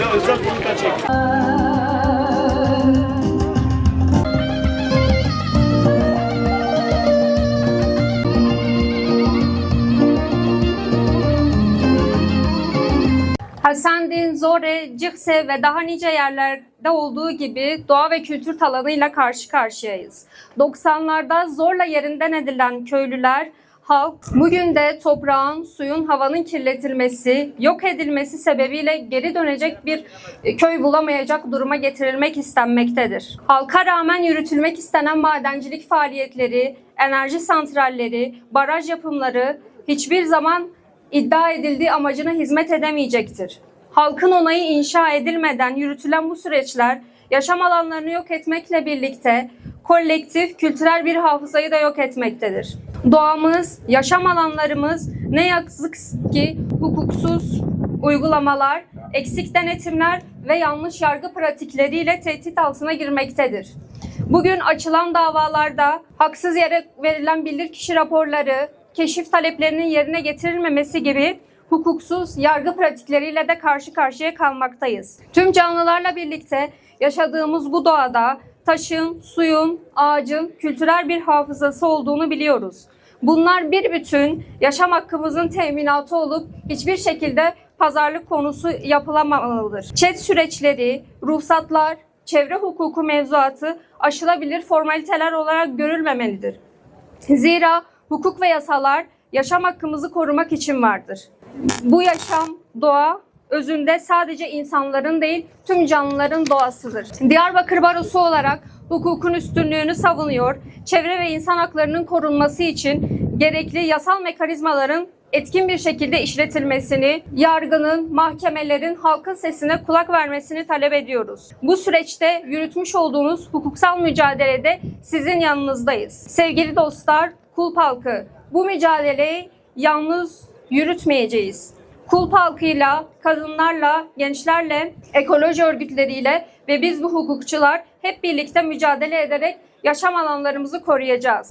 Ya özel çek. Zore, Cikse ve daha nice yerlerde olduğu gibi doğa ve kültür talanıyla karşı karşıyayız. 90'larda zorla yerinden edilen köylüler, halk bugün de toprağın, suyun, havanın kirletilmesi, yok edilmesi sebebiyle geri dönecek bir e, köy bulamayacak duruma getirilmek istenmektedir. Halka rağmen yürütülmek istenen madencilik faaliyetleri, enerji santralleri, baraj yapımları hiçbir zaman iddia edildiği amacına hizmet edemeyecektir. Halkın onayı inşa edilmeden yürütülen bu süreçler yaşam alanlarını yok etmekle birlikte kolektif kültürel bir hafızayı da yok etmektedir. Doğamız, yaşam alanlarımız ne yazık ki hukuksuz uygulamalar, eksik denetimler ve yanlış yargı pratikleriyle tehdit altına girmektedir. Bugün açılan davalarda haksız yere verilen bilirkişi raporları, keşif taleplerinin yerine getirilmemesi gibi hukuksuz yargı pratikleriyle de karşı karşıya kalmaktayız. Tüm canlılarla birlikte yaşadığımız bu doğada taşın, suyun, ağacın kültürel bir hafızası olduğunu biliyoruz. Bunlar bir bütün yaşam hakkımızın teminatı olup hiçbir şekilde pazarlık konusu yapılamamalıdır. Çet süreçleri, ruhsatlar, çevre hukuku mevzuatı aşılabilir formaliteler olarak görülmemelidir. Zira hukuk ve yasalar yaşam hakkımızı korumak için vardır. Bu yaşam, doğa özünde sadece insanların değil tüm canlıların doğasıdır. Diyarbakır Barosu olarak hukukun üstünlüğünü savunuyor, çevre ve insan haklarının korunması için gerekli yasal mekanizmaların etkin bir şekilde işletilmesini, yargının, mahkemelerin halkın sesine kulak vermesini talep ediyoruz. Bu süreçte yürütmüş olduğunuz hukuksal mücadelede sizin yanınızdayız. Sevgili dostlar, Kulp halkı, bu mücadeleyi yalnız yürütmeyeceğiz. Kulp halkıyla, kadınlarla, gençlerle, ekoloji örgütleriyle ve biz bu hukukçular hep birlikte mücadele ederek yaşam alanlarımızı koruyacağız.